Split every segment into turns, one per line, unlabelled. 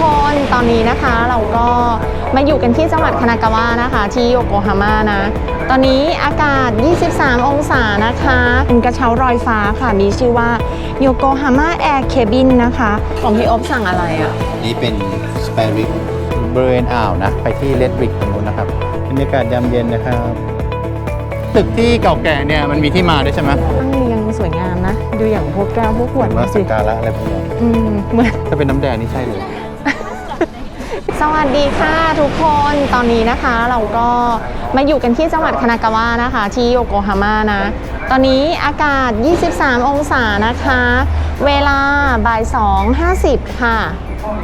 คนตอนนี้นะคะเราก็มาอยู่กันที่จังหวัดคานากาวะนะคะ ที่โยโกฮาม่านะ ตอนนี้อากาศ 23 องศานะคะ เป็นกระเช้ารอยฟ้าค่ะ มีชื่อว่าโยโกฮาม่าแอร์เคบินนะคะ ของพี่อบสั่งอะไรอะ่ะ
นี่เป็นสเปริกบริเวณอ่าวนะ ไปที่เลดริกตรงนู้นนะครับบรรยากาศยามเย็นนะครับ ตึกที่เก่าแก่เนี่ยมันมีที่มาด้วยใช่ไหม
ตั้งเรียงสวยงามนะ ดูอย่างพวกแก้วพวกขวด
เหมือนว่า
ดู
สั
สิ
กการะอะไรพวกนี้
อืมเหมือน
ถ้าเป็นน้ำแดงนี่ใช่เลย
สวัสดีค่ะทุกคนตอนนี้นะคะเราก็มาอยู่กันที่จังหวัดคานากาวะนะคะ ที่โยโกฮาม่านะ ตอนนี้อากาศ 23 องศานะคะ เวลาบ่าย2.50 ค่ะ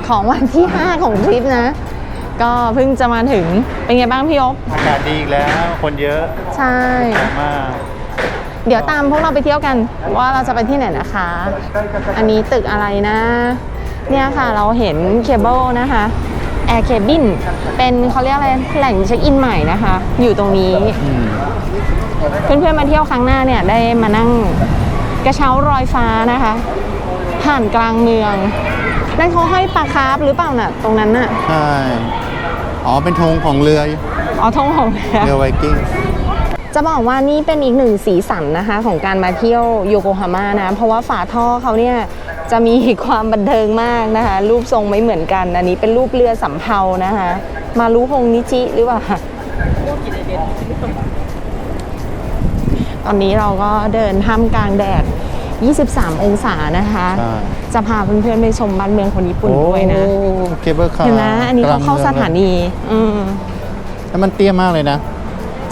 ของวันที่ 5 ของทริปนะ ก็เพิ่งจะมาถึงเป็นไงบ้างพี่ยบ
อากาศดีอีกแล้วคนเยอะ
ใช่
มาก
เดี๋ยวตามพวกเราไปเที่ยวกันว่าเราจะไปที่ไหนนะคะ อันนี้ตึกอะไรนะ เนี่ยค่ะเราเห็นเคเบิลนะคะ แอร์เคบินเป็นเขาเรียกอะไรแหล่งเช็คอินใหม่นะคะ อยู่ตรงนี้
อืม
เพื่อนๆมาเที่ยวครั้งหน้าเนี่ยได้มานั่งกระเช้ารอยฟ้านะคะ ผ่านกลางเมืองนั่นเขาให้ปลาคาร์ฟหรือเปล่าน่ะ ตรงนั้นน่ะ
ใช่อ๋อเป็นธงของเรือ
อ๋อทงของ
เรือไวกิ้ง
จะบอกว่านี่เป็นอีกหนึ่งสีสันนะคะ ของการมาเที่ยวโยโกฮาม่านะ เพราะว่าฝาท่อเขาเนี่ย จะมีความบันเทิงมากนะคะ รูปทรงไม่เหมือนกัน อันนี้เป็นรูปเรือสำเภานะคะ มารุฮงนิจิหรือเปล่าคะตอนนี้เราก็เดินท่ามกลางแดด 23 องศานะคะ
ใช่
จะพาเพื่อนๆไปชมบ้านเมืองคนญี่ปุ่นด้วยนะ
โอ้เคเบิลคาร์
เห็นไหมอันนี้เขาเข้าสถานี อืม
แล้วมันเตี้ยมากเลยนะ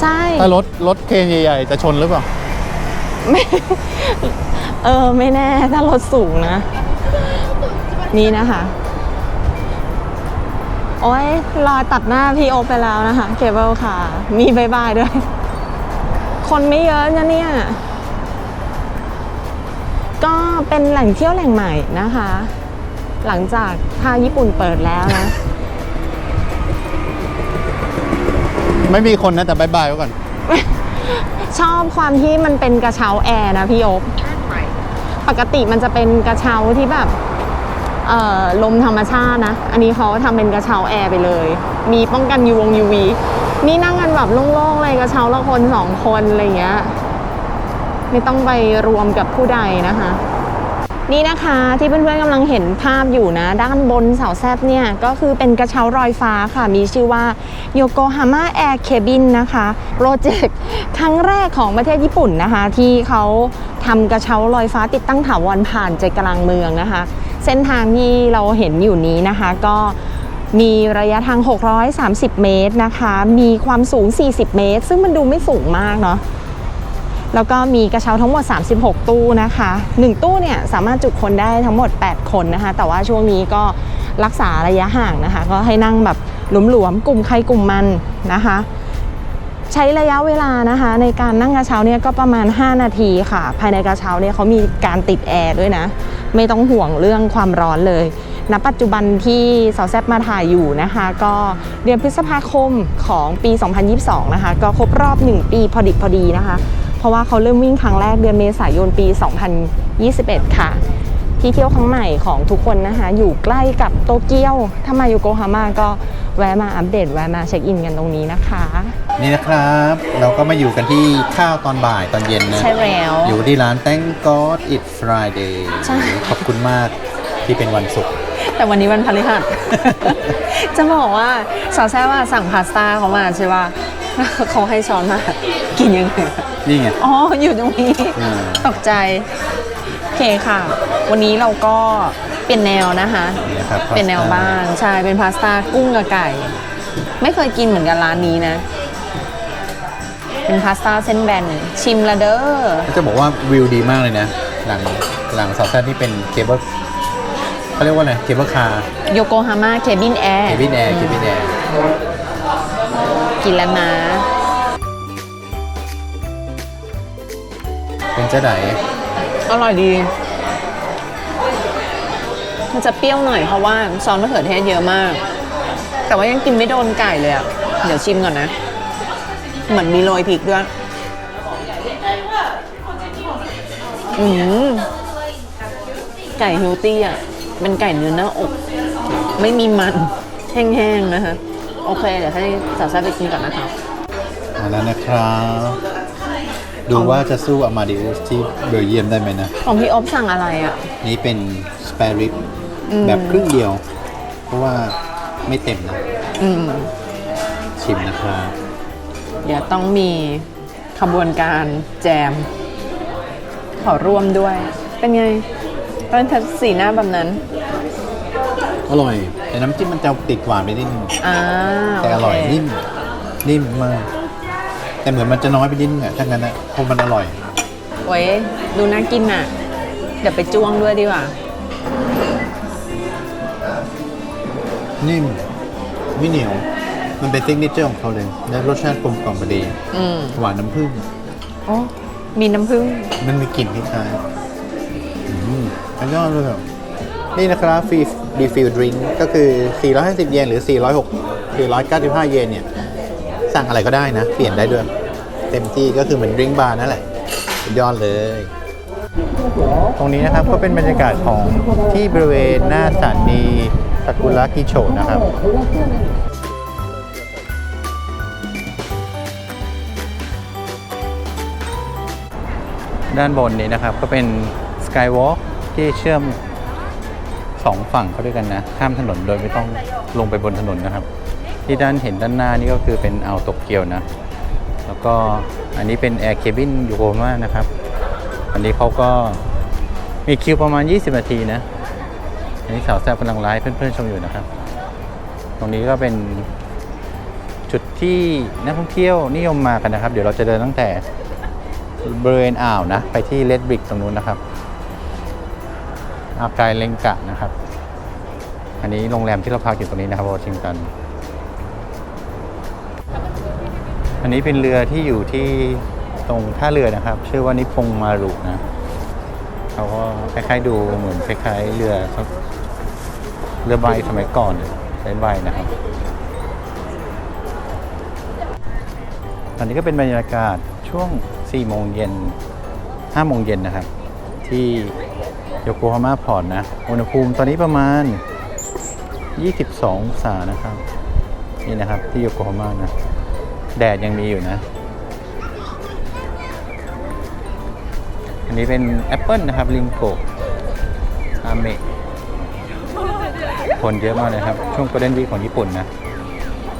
ใช่
ถ้ารถรถเครนใหญ่ๆ จะชนหรือเปล่า
ไม่ เออไม่แน่ถ้ารถสูงนะ นี่นะคะ โอ้ยรอยตัดหน้าพี่โอไปแล้วนะคะเคเบิลค่ะ มีบายบายด้วย คนไม่เยอะนะเนี่ย ก็เป็นแหล่งเที่ยวแหล่งใหม่นะคะ หลังจากถ้าญี่ปุ่นเปิดแล้วนะ
ไม่มีคนนะแต่บายบายไว้ก่อน
ชอบความที่มันเป็นกระเช้าแอร์นะพี่โอ๊บ ปกติมันจะเป็นกระเช้าที่แบบเอ่อลมธรรมชาตินะ อันนี้เขาทำเป็นกระเช้าแอร์ไปเลย มีป้องกันยูวงยูวีนี่นั่งกันแบบโล่งๆเลยกระเช้าละคนสองคนอะไรเงี้ย ไม่ต้องไปรวมกับผู้ใดนะคะ นี่นะคะที่เพื่อนๆกำลังเห็นภาพอยู่นะ ด้านบนเสาแซบเนี่ย ก็คือเป็นกระเช้ารอยฟ้าค่ะ มีชื่อว่าโยโกฮาม่าแอร์เคบินนะคะโปรเจกต์ครั้งแรกของประเทศญี่ปุ่นนะคะ ที่เขาทำกระเช้าลอยฟ้าติดตั้งถาวรผ่านใจกลางเมืองนะคะ เส้นทางที่เราเห็นอยู่นี้นะคะก็มีระยะทาง 630 เมตรนะคะ มีความสูง 40 เมตร ซึ่งมันดูไม่สูงมากเนาะ แล้วก็มีกระเช้าทั้งหมด 36 ตู้นะคะ 1 ตู้เนี่ยสามารถจุคนได้ทั้งหมด 8 คนนะคะ แต่ว่าช่วงนี้ก็รักษาระยะห่างนะคะ ก็ให้นั่งแบบหลวมๆกลุ่มใครกลุ่มมันนะคะ ใช้ระยะเวลานะคะ ในการนั่งกระเช้าเนี่ยก็ประมาณ 5 นาทีค่ะ ภายในกระเช้าเนี่ยเขามีการติดแอร์ด้วยนะ ไม่ต้องห่วงเรื่องความร้อนเลยณปัจจุบันที่สาวแซบมาถ่ายอยู่นะคะ ก็เดือนพฤษภาคมของปี 2022 นะคะ ก็ครบรอบ 1 ปีพอดิบพอดีนะคะ ราะว่าเขาเริ่มวิ่งครั้งแรกเดือนเมษายนปี 2021 ค่ะ ที่เที่ยวครั้งใหม่ของทุกคนนะคะ อยู่ใกล้กับโตเกียวถ้ามาอยู่โกฮาม่าก็แวะมาอัปเดตแวะมาเช็คอินกันตรงนี้นะคะ
นี่นะครับ เราก็มาอยู่กันที่ข้าวตอนบ่ายตอนเย็นนะ
ใช่แล้ว
อยู่ที่ร้าน Thank God It's Friday
ใช่
ขอบคุณมากที่เป็นวันศุกร์
แต่วันนี้วันพฤหัส จะบอกว่าสาวแซ่ว่าสั่งพาสต้าเขามาใช่ป่ะเขาให้ช้อนมา กินยังไง
นี่ไง
อ๋อ อยู่ตรงนี้
อืม
ตกใจ โอเคค่ะ วันนี้เราก็เปลี่ยนแนวนะคะ
นี่นะครับ
เปลี่ยนแนวบ้าง ใช่ เป็นพาสต้ากุ้งกับไก่ ไม่เคยกินเหมือนกันร้านนี้นะ เป็นพาสต้าเส้นแบน ชิมละเด้อ
จะบอกว่าวิวดีมากเลยนะ หลังหลังซอฟต์ที่เป็นเคเบิลเขาเรียกว่าอะไรเคเบิลคาร์
โยโกฮาม่าเคบินแอร์
เคบินแอร์เคบินแอร์
กินแล้วนะ
เป็นเจ้าไหน
อร่อยดี มันจะเปรี้ยวหน่อยเพราะว่าซอสมะเขือเทศเยอะมาก แต่ว่ายังกินไม่โดนไก่เลยอะ่ะ เดี๋ยวชิมก่อนนะ เหมือนมีโรยพริกด้วย อืมไก่เฮลตี้อะ เป็นไก่เนื้อหน้าอก ไม่มีมัน แห้งๆนะคะ โอเค เดี๋ยวให้สาวแซ่บไปกินก่อนนะคะ
มาแล้วนะครับ ดูว่าจะสู้อามาดิอุสที่เบลเยียมได้ไหมนะ
ของพี่อบสั่งอะไรอะ
นี่เป็นสเปริ b
อืม
แบบครึ่งเดียว เพราะว่าไม่เต็มนะ
อืม
ชิมนะครับ
เดี๋ยวต้องมีขบวนการแจม ขอร่วมด้วย เป็นไงเป็นทัศสีหน้าแบบนั้น
อร่อย แต่น้ำจิ้มมันจะติดหวานไปนิดนึง
อ่า
แต่อร่อย
โเค
นิ่มนิ่มมาก แต่เหมือนมันจะน้อยไปนิดนึงอะถ้างั้นนะเพราะมันอร่อย
โอ้ยดูน่ากินอะ เดี๋ยวไปจ้วงด้วยดีกว่า
นิ่มไม่เหนียว มันเป็นซิกเนเจอร์ของเขาเลยและรสชาติกลมกล่อมพอดี
อืม
หวานน้ำผึ้ง
โอ้มีน้ำผึ้ง
มันมีกลิ่นคล้ายๆอืมอันยอดเลยอะนี่นะครับฟรีรีฟิลดริงก็คือ 450 เยนหรือ 406 495 เยนเนี่ย สั่งอะไรก็ได้นะ เปลี่ยนได้ด้วย เต็มที่ก็คือเหมือนดริงบาร์นั่นแหละสุดยอดเลย ตรงนี้นะครับก็เป็นบรรยากาศของที่บริเวณหน้าสถานีซากุระกิโชนะครับด้านบนนี้นะครับก็เป็นสกายวอล์กที่เชื่อมสองฝั่งเข้าด้วยกันนะ ข้ามถนนโดยไม่ต้องลงไปบนถนนนะครับ ที่ด้านเห็นด้านหน้านี่ก็คือเป็นอ่าวโตเกียวนะ แล้วก็อันนี้เป็นแอร์เคบินยูโกมานะครับ อันนี้เขาก็มีคิวประมาณ 20 นาทีนะ อันนี้สาวแซ่บกำลังไลฟ์เพื่อนๆชมอยู่นะครับ ตรงนี้ก็เป็นจุดที่นักท่องเที่ยวนิยมมากันนะครับ เดี๋ยวเราจะเดินตั้งแต่บริเวณอ่าวนะ ไปที่เลดบริกตรงนู้นนะครับอากายเลงกะนะครับ อันนี้โรงแรมที่เราพักอยู่ตรงนี้นะครับวอชิงตัน อันนี้เป็นเรือที่อยู่ที่ตรงท่าเรือนะครับ ชื่อว่านิพงมารุนะเขาก็คล้ายๆดูเหมือนคล้ายๆเรือเรือใบสมัยก่อนใช้ใบนะครับตอนนี้ก็เป็นบรรยากาศช่วง 4 โมงเย็น 5 โมงเย็นนะครับ ที่โยโกฮาม่าพอร์ตนะ อุณหภูมิตอนนี้ประมาณ 22องศานะครับ นี่นะครับที่โยโกฮาม่านะ แดดยังมีอยู่นะ อันนี้เป็นแอปเปิลนะครับลิงโกอาเมะคนเยอะมากเลยครับ ช่วง Golden Week ของญี่ปุ่นนะ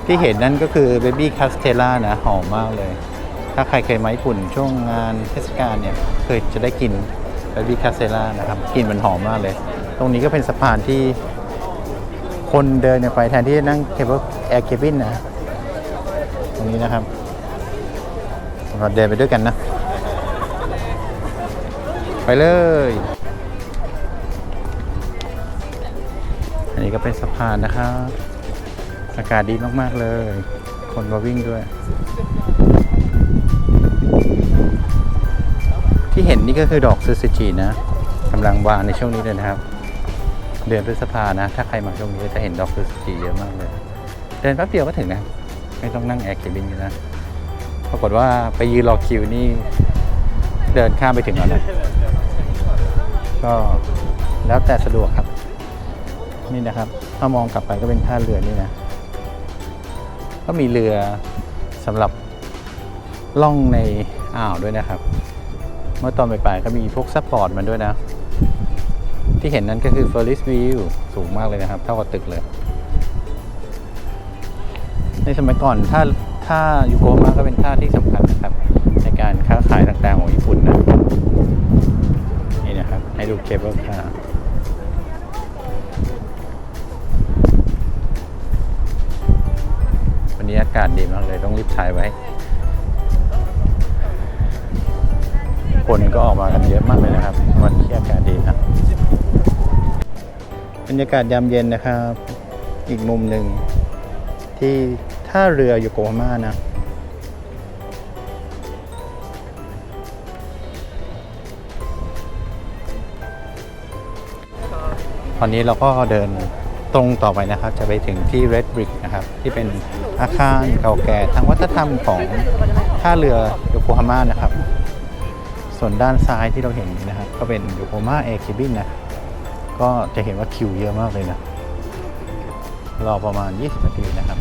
ที่เห็นนั่นก็คือเบบี้คาสเทล่านะ หอมมากเลย ถ้าใครเคยมาญี่ปุ่น ช่วงงานเทศกาลเนี่ย เคยจะได้กินเบบี้คาสเทล่านะครับกลิ่นมันหอมมากเลย ตรงนี้ก็เป็นสะพานที่คนเดินไปแทนที่จะนั่งเคเบิลแอร์เคบินนะ ตรงนี้นะครับเราเดินไปด้วยกันนะ ไปเลย อันนี้ก็เป็นสะพานนะครับ อากาศดีมาก ๆ เลย คนมาวิ่งด้วย ที่เห็นนี่ก็คือดอกซูซิจินะกำลังบานในช่วงนี้เลยนะครับ เดือนพฤษภานะ ถ้าใครมาช่วงนี้จะเห็นดอกซูซิจิเยอะมากเลย เดินแป๊บเดียวก็ถึงนะ ไม่ต้องนั่งแอร์เคบินกันนะ ปรากฏว่าไปยืนรอคิวนี่เดินข้ามไปถึงแล้วนะ ก็แล้วแต่สะดวกครับ นี่นะครับ ถ้ามองกลับไปก็เป็นท่าเรือนี่นะ ก็มีเรือสำหรับล่องในอ่าวด้วยนะครับ เมื่อตอนบ่ายๆก็มีพวกซัพพอร์ตมันด้วยนะ ที่เห็นนั้นก็คือ Ferris View สูงมากเลยนะครับ เท่ากับตึกเลย ในสมัยก่อนถ้าถ้ายูโกฮาม่าก็เป็นท่าที่สำคัญนะครับ ในการค้าขายต่างๆของญี่ปุ่นนะนี่นะครับ ให้ดูเคเบิลคาร์วันนี้อากาศดีมากเลยต้องรีบถ่ายไว้ คนก็ออกมากันเยอะมากเลยนะครับ วันที่อากาศดีนะบรรยากาศยามเย็นนะครับ อีกมุมหนึ่ง ที่ท่าเรือโยโกฮาม่านะ ตอนนี้เราก็เดินตรงต่อไปนะครับ จะไปถึงที่ Red Brick นะครับ ที่เป็นอาคารเก่าแก่ทางวัฒนธรรมของท่าเรือโยโกฮาม่านะครับ ส่วนด้านซ้ายที่เราเห็นนะครับ ก็เป็นโยโกฮาม่าแอร์เคบินนะ ก็จะเห็นว่าคิวเยอะมากเลยนะ รอประมาณ 20 นาทีนะครับ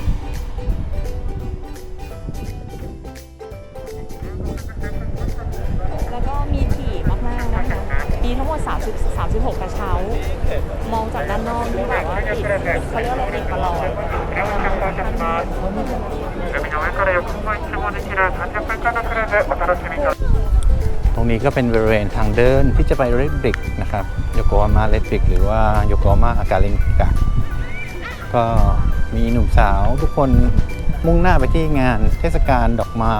ตร
งนี้ก็เป็นบริเวณทางเดินที่จะไปเรดบริกนะครับโยโกฮามาเรดบริกหรือว่าโยโกฮามาอากาลินกะก็มีหนุ่มสาวทุกคนมุ่งหน้าไปที่งานเทศกาลดอกไม้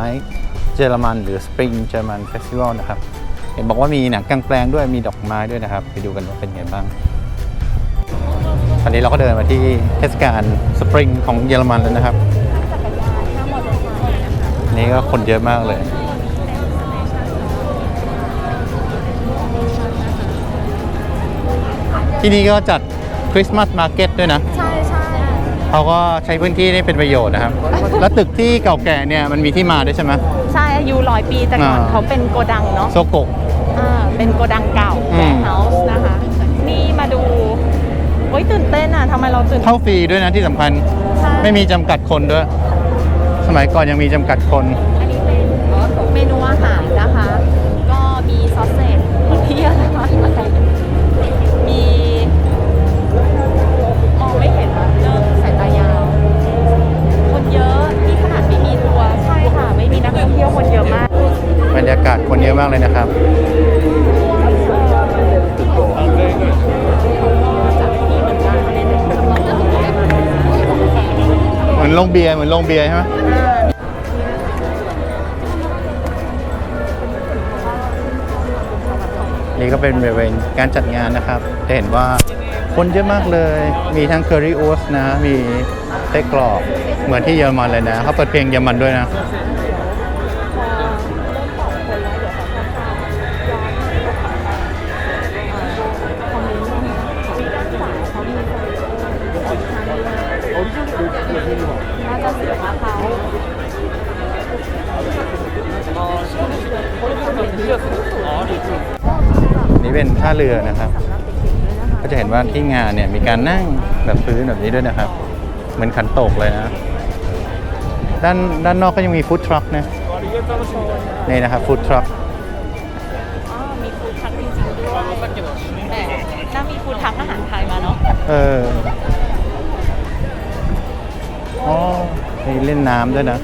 เยอรมันหรือ Spring German Festival นะครับ เห็นบอกว่ามีหนังกลางแปลงด้วยมีดอกไม้ด้วยนะครับ ไปดูกันว่าเป็นไงบ้าง ตอนนี้เราก็เดินมาที่เทศกาลสปริงของเยอรมันแล้วนะครับ
นี่
ก็คนเยอะมากเลย ที่นี่ก็จัดคริสต์มาสมาร์เก็ตด้วยนะ
ใช่ใช่
เขาก็ใช้พื้นที่ได้เป็นประโยชน์นะครับ แล้วตึกที่เก่าแก่เนี่ยมันมีที่มาด้วยใช่ไหม
ใช่อายุร้อยปีแต่ก่อน
อ่า
เขาเป็นโกดังเนาะ
โซโกะ
อ่าเป็นโกดังเก่า
อื
แว
ม
ร์เฮาส์นะคะ นี่มาดูโอ้ยตื่นเต้นอะทำไมเราตื่น
เข้าฟรีด้วยนะที่สำคัญ
ใช่
ไม่มีจำกัดคนด้วย สมัยก่อนยังมีจำกัดคน
เยอะมาก
เลยนะครับ
เหมือนกันในหนึ่ง
เหมือนลงเบียร์เหมือนลงเบียร์ใช่ไหมนี่ก็เป็นบริเวณการจัดงานนะครับ จะเห็นว่าคนเยอะมากเลย มีทั้งเคอรี่โอสนะ มีไส้กรอก เหมือนที่เยอรมันเลยนะ เขาเปิดเพลงเยอรมันด้วยนะ
เป็
นท่าเรือนะครับ ก็จะเห็นว่าที่งานเนี่ยมีการนั่งแบบพื้นแบบนี้ด้วยนะครับ เหมือนขันโตกเลยนะ ด้านด้านนอกก็ยังมีฟู้ดทรัคนะนี่นะครับฟู้ดทรัค
อ๋อมีฟู้ดทักจริงๆด้วยแต่น่ามีฟู้ดทักอาหารไทยมาเนาะ
เอออ๋อมีเล่นน้ำด้วยนะ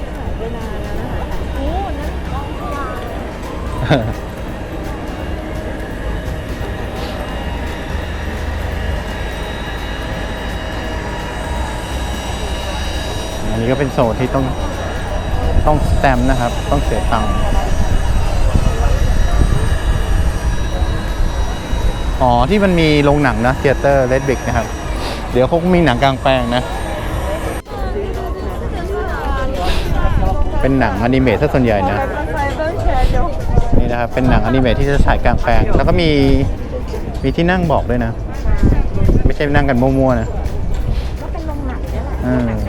นี้ก็
เป็นโซนที่ต้องต้องสแตมนะครับ ต้องเสียตังค์อ๋อ ที่มันมีโรงหนังนะเทเตอร์เลดบิกนะครับ เดี๋ยวเขาคงมีหนังกลางแปลงนะ เป็นหนังอนิเมะซะส่วนใหญ่นะ นี่นะครับ เป็นหนังอนิเมะที่จะฉายกลางแปลง แล้วก็มีมีที่นั่งบอกด้วยนะ ไม่ใช่นั่งกันมั่วๆนะ
ก็เป็นโรงหนังนี่แหละ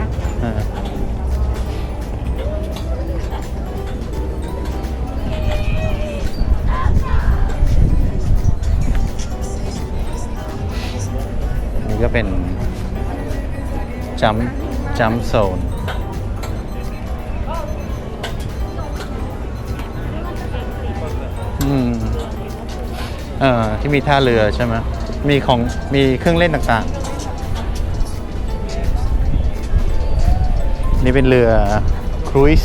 จัมจัมโซนอืมเอ่อที่มีท่าเรือใช่ไหมมีของมีเครื่องเล่นต่างๆ นี่เป็นเรือครูซ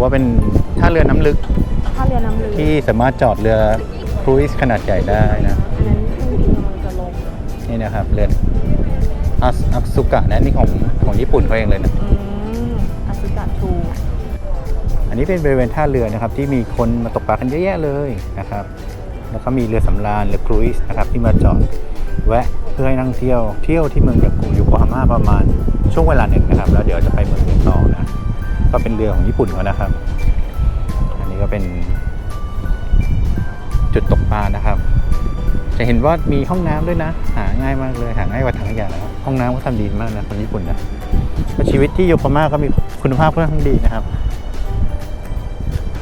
ก็ถือว่าเป็นท่าเรือน้ำลึก
ถ้าเรือน้ำลึก
ที่สามารถจอดเรือครูซขนาดใหญ่ได้นะ
อันนั้นเครื่องบินกำลังจะลง
นี่นะครับเรืออัสอักสุกะนะนี่ของของญี่ปุ่นเขาเองเลยนะ
อืมอาซิกะทู
อันนี้เป็นบริเวณท่าเรือนะครับ ที่มีคนมาตกปลากันเยอะแยะเลยนะครับ แล้วก็มีเรือสำราญเรือครูซนะครับที่มาจอดแวะเพื่อให้นักท่องเที่ยวเที่ยวที่เมืองยากุโยโกฮาม่าประมาณช่วงเวลาหนึ่งนะครับ แล้วเดี๋ยวจะไปเมืองอื่นต่อนะ ก็เป็นเรือของญี่ปุ่นเขานะครับ อันนี้ก็เป็นจุดตกปลานะครับ จะเห็นว่ามีห้องน้ำด้วยนะ หาง่ายมากเลยหาง่ายกว่าถังขยะนะครับห้องน้ำก็ทำดีมากนะคนญี่ปุ่นนะชีวิตที่โยโกฮาม่าก็มีคุณภาพค่อนข้างดีนะครับ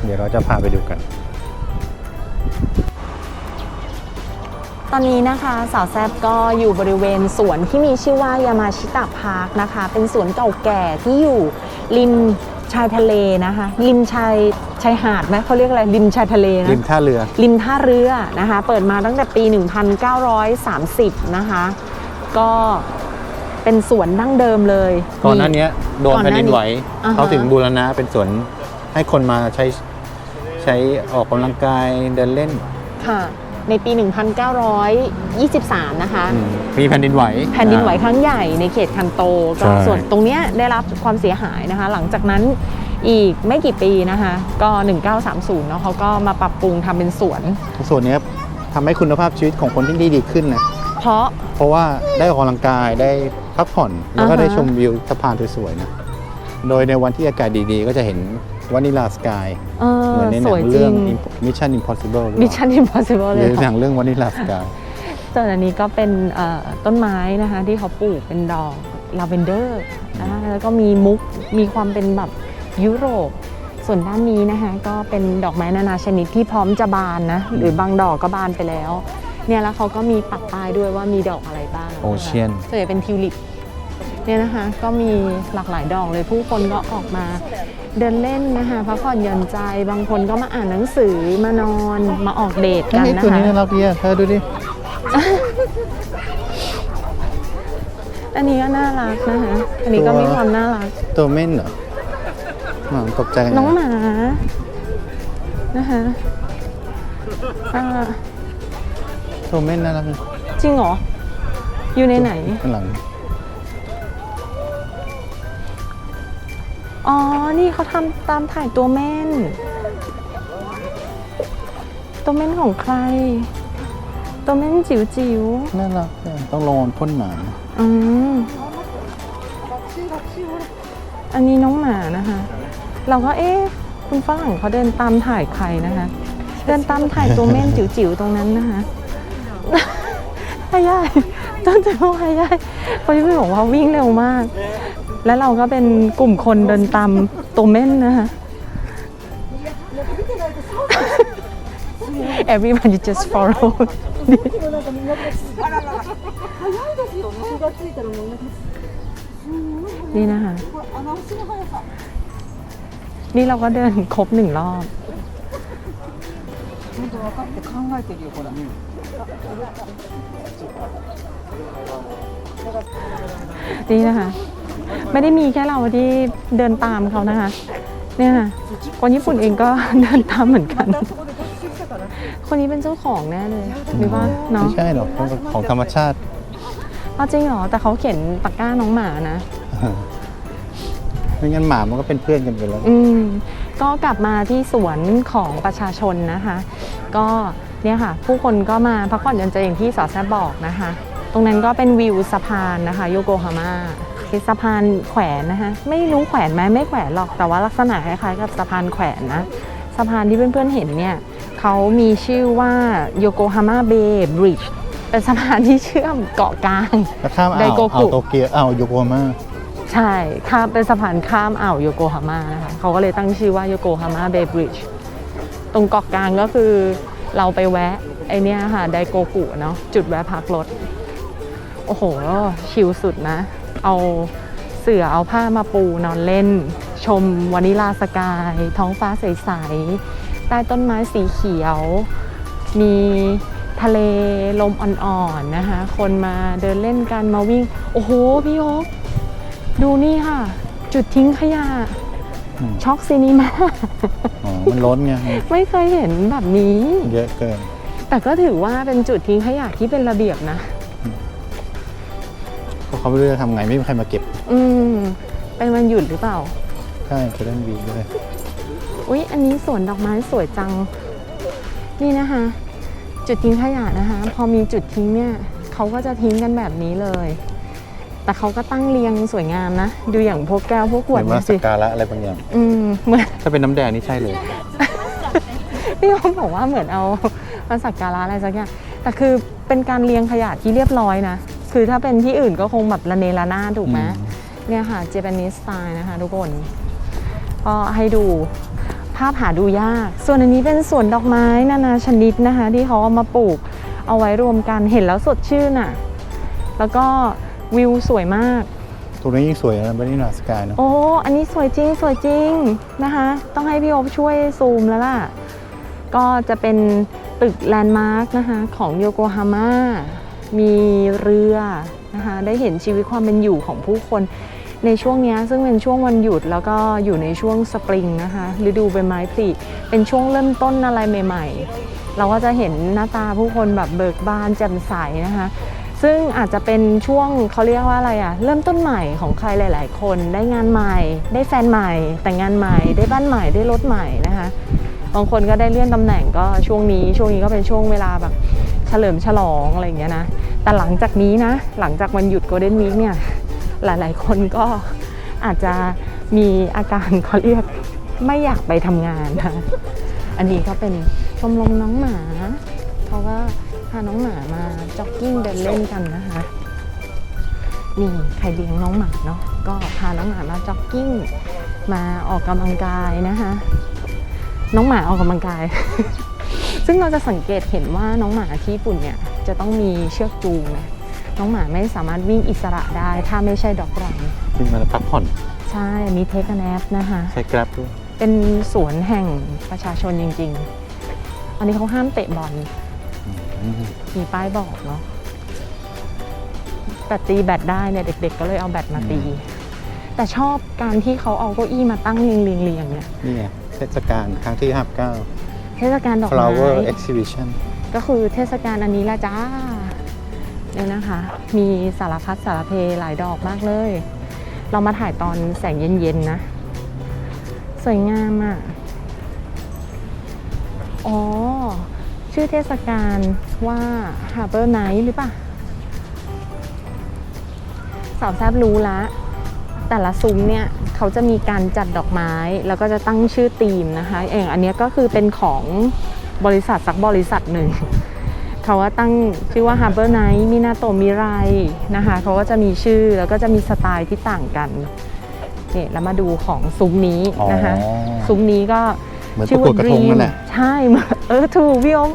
เดี๋ยวเราจะพาไปดูกัน
ตอนนี้นะคะสาวแซบก็อยู่บริเวณสวนที่มีชื่อว่ายามาชิตะพาร์คนะคะ เป็นสวนเก่าแก่ที่อยู่ริม ชายทะเลนะคะ ริมชายชายหาดไหมเขาเรียกอะไรริมชายทะเลนะ
ริมท่าเรือ
ริมท่าเรือนะคะ เปิดมาตั้งแต่ปี 1930 นะคะ ก็เป็นสวนดั้งเดิมเลย
ก่อนหน้านี้โดน
ก่อนห
แผ่น
น้า
ดินไหว
อ่าฮะ
เขาถึงบูรณะเป็นสวนให้คนมาใช้ใช้ออกกำลังกายเดินเล่น
ค่ะ ในปี 1923 นะคะ
อืมมีแผ่นดินไหว
แผ่นดินไหวครั้งใหญ่ในเขตคันโตก็
ใช่
ส่วนตรงเนี้ยได้รับความเสียหายนะคะ หลังจากนั้นอีกไม่กี่ปีนะคะ ก็ 1930เนาะเขาก็มาปรับปรุงทำเป็นสวน
ส่วนเนี้ยทำให้คุณภาพชีวิตของคนที่นี่ดีขึ้นนะ
เพราะ
เพราะว่าได้ออกกำลังกายได้พักผ่อนแล้วก็
อ่าฮะ
ได้ชมวิวสะพานสวยๆนะโดยในวันที่อากาศดีๆ ก็จะเห็น วานิลาสกาย
เออ
เหมือนในห
ส
นั
วย
ง
จริ
เรื่อง ง Mission Impossible หรือเป
มิ
ล่า
ชชั่นอิมพอสิเบิล
ห
เล
รื
ย
อหนังเรื่องวานิลาสกาย
ส่วนอันนี้ก็เป็นเอ่อต้นไม้นะคะที่เขาปลูกเป็นดอกลาเวนเดอร์นะคะแล้วก็มีมุกมีความเป็นแบบยุโรป ส่วนด้านนี้นะคะก็เป็นดอกไม้นานาชนิดที่พร้อมจะบานนะ หรือบางดอกก็บานไปแล้ว เนี่ยแล้วเขาก็มีปักป้ายด้วยว่ามีดอกอะไรบ้าง
โอเชียน
ส่วนใหญ่เป็นทิวลิป เนี่ยนะคะก็มีหลากหลายดอกเลยผู้คนก็ออกมาเดินเล่นนะคะพักผ่อนหย่อนใจบางคนก็มาอ่านหนังสือมานอนมาออกเดทกัน
เฮ้ย
นะ
ตัวนี้
คะ
น่ารักดีอะเธอดูดิ
อันนี้ก็น่ารักนะคะอันนี้ก็มีความน่ารัก
ตัวเม่นเหรอหมาตกใจ
น้องหมานะคะอ่า
ตัวเม่นน่ารักเลย
จริงเหรออยู่ในไหน
ข้างหลัง
อ๋อ นี่เขาทำตามถ่ายตัวเม่น ตัวเม่นของใคร ตัวเม่นจิ๋วจิ๋ว
น่ารักอะต้องลงพ่นหนาม
ๆอืมอันนี้น้องหมานะคะ เราก็เอ๊ะคุณฝรั่งเขาเดินตามถ่ายใครนะคะ เดินตามถ่ายตัวเม่นจิ๋วๆตรงนั้นนะคะฮายายต้นจะพวกฮายายเขาจะบอกว่าวิ่งเร็วมาก แล้วเราก็เป็นกลุ่มคนเดินตามตัวเม่นนะคะ Everybody just follow นี่นะคะนี่เราก็เดินครบหนึ่งรอบนี่นะคะ ไม่ได้มีแค่เราที่เดินตามเขานะคะ เนี่ยค่ะคนญี่ปุ่นเองก็เดินตามเหมือนกัน คนนี้เป็นเจ้าของแน่เลยหรือว่าเนาะ
ไม่ใช่หรอกของของธรรมชาติ
เอาจริงเหรอแต่เขาเขียนตะกร้าน้องหมานะ
ไม่งั้นหมามันก็เป็นเพื่อนกันไปแล้ว
อืมก็กลับมาที่สวนของประชาชนนะคะ ก็เนี่ยค่ะ ผู้คนก็มาพักผ่อนหย่อนใจอย่างที่สอแซบบอกนะคะ ตรงนั้นก็เป็นวิวสะพานนะคะโยโกฮาม่า เป็นสะพานแขวนนะคะไม่รู้แขวนไหมไม่แขวนหรอกแต่ว่าลักษณะคล้ายๆกับสะพานแขวนนะสะพานที่เพื่อนๆเห็นเนี่ยเขามีชื่อว่าโยโกฮาม่าเบย์บริดจ์เป็นสะพานที่เชื่อมเกาะกลาง
แล้วข้าม
ได
อ่าว
โกกุ
อ่าวโตเกียวอ่าวโยโกฮาม่า
ใช่ข้ามเป็นสะพานข้ามอ่าวโยโกฮาม่านะคะเขาก็เลยตั้งชื่อว่าโยโกฮาม่าเบย์บริดจ์ตรงเกาะกลางก็คือเราไปแวะไอเนี้ยค่ะไดโกกุเนาะจุดแวะพักรถ โอ้โห ชิลสุดนะ เอาเสื่อเอาผ้ามาปูนอนเล่น ชมวานิลาสกาย ท้องฟ้าใสๆใต้ต้นไม้สีเขียว มีทะเลลมอ่อนๆนะคะ คนมาเดินเล่นกันมาวิ่ง โอ้โห พี่โอ๊คดูนี่ค่ะ จุดทิ้งขยะ
อืม
ช็อกซีนีมา
อ๋อมันล้นไง
ไม่เคยเห็นแบบนี้
เยอะเกิน
แต่ก็ถือว่าเป็นจุดทิ้งขยะที่เป็นระเบียบนะ
เพราะเขาไม่รู้จะทำไงไม่มีใครมาเก็บ
อืม เป็นวันหยุดหรือเปล่า
ใช่จะเล่นวีด้วย
อุ๊ย อันนี้สวนดอกไม้สวยจัง นี่นะคะ จุดทิ้งขยะนะคะ พอมีจุดทิ้งเนี่ยเขาก็จะทิ้งกันแบบนี้เลย แต่เขาก็ตั้งเรียงสวยงามนะ ดูอย่างพวกแก้วพวกขวด
หรือ
เนี่
ว่ายส
สิ
การะอะไรบางอย่าง
อืมเหมือน
ถ้าเป็นน้ำแดงนี่ใช่เลย
พี่เขาบอกว่าเหมือนเอามาสักการะอะไรสักอย่างแต่คือเป็นการเรียงขยะที่เรียบร้อยนะ คือถ้าเป็นที่อื่นก็คงแบบระเนระนาดถูกไหม
อืม
เนี่ยค่ะเจแปนิสสไตล์นะคะทุกคน ก็ให้ดูภาพหาดูยาก ส่วนอันนี้เป็นสวนดอกไม้นานาชนิดนะคะ ที่เขาเอามาปลูกเอาไว้รวมกันเห็นแล้วสดชื่นอะ แล้วก็วิวสวยมาก
ตรงนี้ยิ่งสวยนะบรินาสกายเนาะ
โอ้อันนี้สวยจริงสวยจริงนะคะ ต้องให้พี่โอบช่วยซูมแล้วล่ะ ก็จะเป็นตึกแลนด์มาร์กนะคะ ของโยโกฮาม่า มีเรือนะคะได้เห็นชีวิตความเป็นอยู่ของผู้คน ในช่วงนี้ซึ่งเป็นช่วงวันหยุดแล้วก็อยู่ในช่วงสปริงนะคะฤดูใบไม้ผลิเป็นช่วงเริ่มต้นอะไรใหม่ๆ เราก็จะเห็นหน้าตาผู้คนแบบเบิกบานแจ่มใสนะคะซึ่งอาจจะเป็นช่วงเขาเรียกว่าอะไรอะเริ่มต้นใหม่ของใครหลาย ๆ คน ได้งานใหม่ ได้แฟนใหม่ แต่งงานใหม่ ได้บ้านใหม่ได้รถใหม่นะคะบางคนก็ได้เลื่อนตำแหน่งก็ช่วงนี้ ช่วงนี้ก็เป็นช่วงเวลาแบบ เฉลิมฉลองอะไรอย่างเงี้ยนะ แต่หลังจากนี้นะ หลังจากวันหยุดโกลเด้นวีคเนี่ย หลายๆ คนก็อาจจะมีอาการเขาเรียกไม่อยากไปทำงานนะ อันนี้ก็เป็นชมรมน้องหมาเขาก็พาน้องหมามาจ็อกกิ้งเดินเล่นกันนะคะนี่ใครเลี้ยงน้องหมาเนาะก็พาน้องหมามาจ็อกกิ้งมาออกกำลังกายนะคะ น้องหมาออกกำลังกาย ซึ่งเราจะสังเกตเห็นว่าน้องหมาที่ญี่ปุ่นเนี่ยจะต้องมีเชือกจูงนะน้องหมาไม่สามารถวิ่งอิสระได้ ถ้าไม่ใช่ดอกรัน
ขึ้นมาพักผ่อน
ใช่มีเทคแนปนะคะ
ใช้กราฟด้วย
เป็นสวนแห่งประชาชนจริง ๆ อันนี้เขาห้ามเตะบอล
อืม
มีป้ายบอกเนาะแต่ตีแบตได้เนี่ยเด็ก ๆ ก็เลยเอาแบตมาตี แต่ชอบการที่เขาเอาเก้าอี้มาตั้งเรียงเรียงเรียงเนี่ย
นี่ไงเทศกาลครั้งที่59
เทศกาลดอกไม้
flower exhibition
ก็คือเทศกาลอันนี้ละจ้าเนี่ยนะคะ มีสารพัดสารเพหลายดอกมากเลย เรามาถ่ายตอนแสงเย็นๆนะ สวยงามอะ อ๋อ ชื่อเทศกาลว่า Harbor Night หรือเปล่าสาวแซบรู้ละ แต่ละซุ้มเนี่ย เขาจะมีการจัดดอกไม้ แล้วก็จะตั้งชื่อธีมนะคะอย่างอันเนี้ยก็คือเป็นของบริษัทสักบริษัทหนึ่ง เขาว่าตั้งชื่อว่า Harbor Night มินาโตะมิไรนะคะเขาก็จะมีชื่อแล้วก็จะมีสไตล์ที่ต่างกันเนี่ยแล้วมาดูของซุ้มนี้นะคะ
อ๋อ
ซุ้มนี้ก็
เหมือนประกวดกระทงนั่นแหละ
ใช่เหมือนเออถูกพี่โอม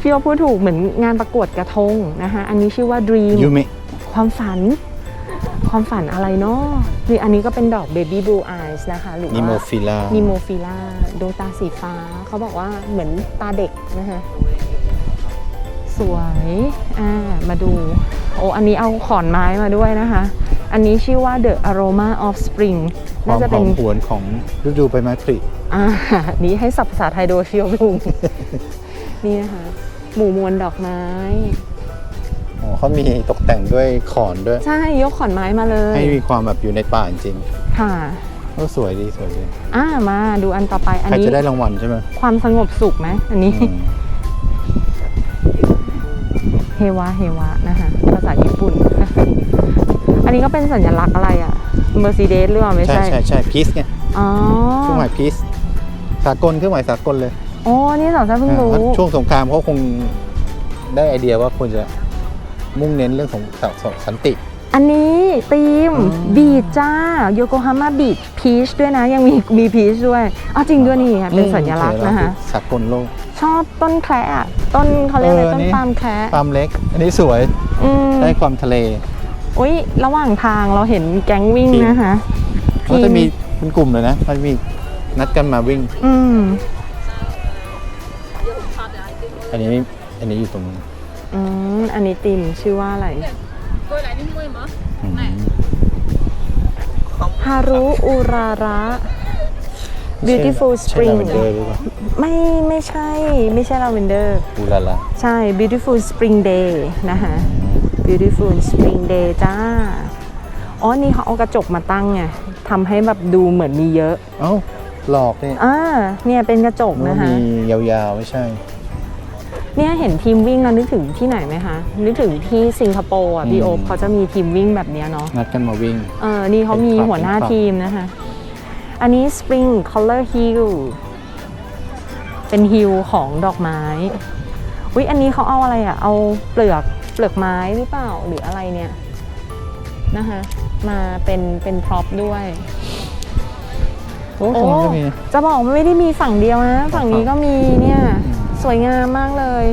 พี่โอมพูดถูกเหมือนงานประกวดกระทงนะคะอันนี้ชื่อว่า Dream
ยูมิ
ความฝัน ความฝันอะไรเนาะนี่อันนี้ก็เป็นดอก Baby Blue Eyes นะคะ หรือ
นิโม
ว่า
ฟิลา
นิโมฟิล่าดวงตาสีฟ้า เขาบอกว่าเหมือนตาเด็กนะคะสวยอ่ามาดู โอ้อันนี้เอาขอนไม้มาด้วยนะคะ อันนี้ชื่อว่า The Aroma of Spring
ควา
น่ามจะ
ห
เป็
อน มหวนของฤดูใบไม้ผลิ
อ่า นี้ให้สับภาษาไทยโดยฟิโอบุง นี่นะคะ หมู่มวลดอกไม้
อ๋อ เขามีตกแต่งด้วยขอนด้วย
ใช่ยกขอนไม้มาเลย
ให้มีความแบบอยู่ในป่าจริง
ค่ะ
ๆก็สวยดีสวยดี
อ่ามาดูอันต่อไปอัน
ใคร
นี้
จะได้รางวัลใช่ไหม
ความสงบสุขไหมอันนี้
อืม
เฮวะเฮวะนะคะภาษาญี่ปุ่น อันนี้ก็เป็นสัญลักษณ์อะไรอะเมอร์ซีเดสหรือเปล่าไม่
ใช่
ใช่
ใช่ใช่พีซเนี่ย
อ๋อ
เครื่องหมายพีซสากลเครื่องหมายสากลเลย
อ๋อนี่สาวแซ่บเพิ่งรู้
อ่าช่วงสงครามเขาคงได้ไอเดียว่าควรจะ มุ่งเน้นเรื่องของสันติ
อันนี้ธีม
อ๋อ
บีชจ้าโยโกฮาม่าบีชพีชด้วยนะยังมีมีพีชด้วยอ๋อจริงด้วยนี่ค่ะเป็นสัญลักษณ์นะคะ
สากลโลก
ชอบต้นแคระอะต้นเขาเรียกอะไร
เออ
ต้น
นี่
ปาล์มแคระ
ฟาร์มเล็ก อันนี้สวย
อืม
ได้ความทะเล
อุ้ยระหว่างทางเราเห็นแก๊งวิ่ง
จริง
นะคะ
เขาจะมีเป็นกลุ่มเลยนะมันมีนัดกันมาวิ่ง
อืม
อันนี้ไม่อันนี้อยู่ตรงนี้
อืมอันนี้ตีมชื่อว่าอะไร
อืม
ฮารุอุราระ Beautiful
ใช่
Spring
ลาเวนเดอร์หรือเปล่า
ไม่ไม่ใช่ไม่ใช่ลาเวนเดอร์
อูลาลา
ใช่ Beautiful Spring Day นะคะ Beautiful Spring Day จ้า อ๋อ นี่เขาเอากระจกมาตั้งไงทำให้แบบดูเหมือนมีเยอะ
เอ้าหลอกนี่
อ่าเนี่ยเป็นกระจกนะคะ
มียาวๆ ไม่ใช่
เนี่ยเห็นทีมวิ่งแล้วนึกถึงที่ไหนไหมคะ นึกถึงที่สิงคโปร์อะพี่
อืม
โอ๊คเขาจะมีทีมวิ่งแบบเนี้ยเนาะ
นัดกันมาวิ่ง
เออนี่เขามี
เป็นคลับ
หัวหน้า
เป็นคลับ
ทีมนะคะ อันนี้ Spring Color Hill เป็นฮิลของดอกไม้อุ๊ยอันนี้เขาเอาอะไรอะ เอาเปลือกเปลือกไม้หรือเปล่าหรืออะไรเนี่ยนะคะ มาเป็นเป็นพร็อพด้วย
โอ้ตรงนี้ก็มี
จะบอกว่าไม่ได้มีฝั่งเดียวนะ ฝั่งนี้ก็มีเนี่ย
อืม
สวยงามมากเลย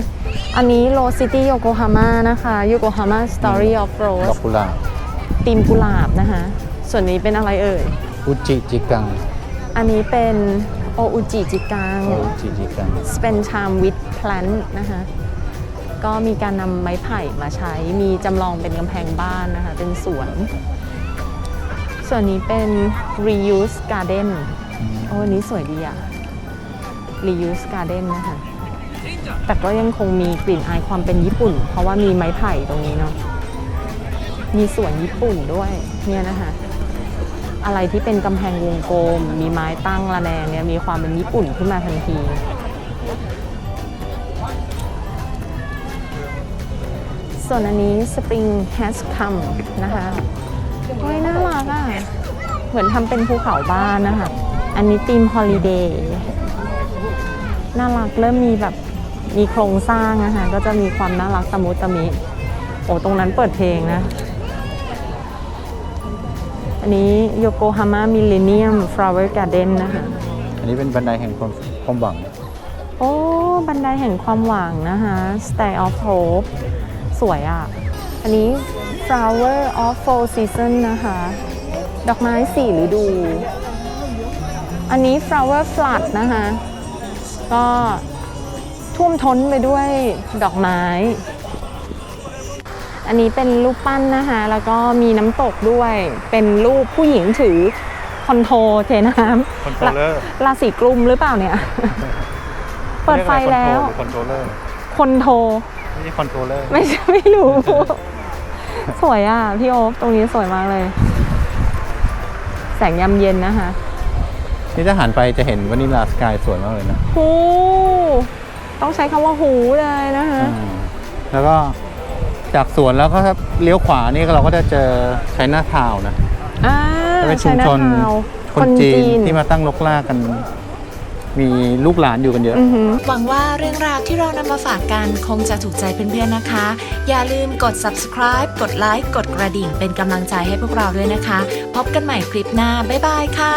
อันนี้โรซิตี้โยโกฮาม่านะคะโยโกฮาม่าสตอรี่ออฟโร
ดอ
ส
กกุหลาบ
ตีมกุหลาบนะคะ ส่วนนี้เป็นอะไรเอ่ย
อุจิจิกัง
อันนี้เป็นโออุจิจิกัง
โอจิจิกัง
spend time with plant นะคะ ก็มีการนำไม้ไผ่มาใช้ มีจำลองเป็นกำแพงบ้านนะคะ เป็นสวน ส่วนนี้เป็น reuse garden โอ้อันนี้สวยดีอะ reuse garden นะคะ แต่ก็ยังคงมีกลิ่นอายความเป็นญี่ปุ่น เพราะว่ามีไม้ไผ่ตรงนี้เนาะมีสวนญี่ปุ่นด้วยเนี่ยนะคะอะไรที่เป็นกำแพงวงกลม มีไม้ตั้งระแนงเนี่ยมีความเป็นญี่ปุ่นขึ้นมาทันที ส่วนอันนี้ Spring has come นะคะโอ้ยน่ารักอะ เหมือนทำเป็นภูเขาบ้านนะคะ อันนี้ทีม Holiday น่ารักเริ่มมีแบบ มีโครงสร้างนะคะก็จะมีความน่ารักตะมุตะมิโอ้ตรงนั้นเปิดเพลงนะ อันนี้โยโกฮาม่ามิเลเนียมฟลาวเวอร์การ์เด้นนะคะ
อันนี้เป็นบันไดแห่งความความหวัง
โอ้ บันไดแห่งความหวังนะคะ Stay of Hope สวยอะ อันนี้ Flower of Fall Season นะคะ ดอกไม้สี่ฤดู อันนี้ Flower Flood นะคะ ก็ ท่วมท้นไปด้วยดอกไม้ อันนี้เป็นรูปปั้นนะคะ แล้วก็มีน้ำตกด้วย เป็นรูปผู้หญิงถือคอนโทรเทน้ำ
คอนโทรลเลอร์
ราศีกลุ่มหรือเปล่าเนี่ย เปิดไฟแล้ว
คอนโทรลเลอร์
คนโทร
ไม่ใช่คอนโทรลเลอร์
ไม่ใช่ไม่รู้ สวยอะ พี่โอ๊คตรงนี้สวยมากเลย แสงยามเย็นนะคะ
นี่ถ้าหันไปจะเห็นวานิลาสกายสวยมากเลยนะ
หู ต้องใช้คำว่าหูเลยนะคะ
อืมแล้วก็จากสวนแล้วก็ถ้าเลี้ยวขวานี่เราก็จะเจอไชน่าทาวน์นะ
อ่า
เป็นชุมชน
ไชน่าทาวน์
คนจีนที่มาตั้งลกลากกัน มีลูกหลานอยู่กันเยอะ
อือหือ
หวังว่าเรื่องราวที่เรานำมาฝากกันคงจะถูกใจเพื่อนๆนะคะ อย่าลืมกด subscribe กดไลค์กดกระดิ่งเป็นกำลังใจให้พวกเราด้วยนะคะ พบกันใหม่คลิปหน้า บ๊ายบายค่ะ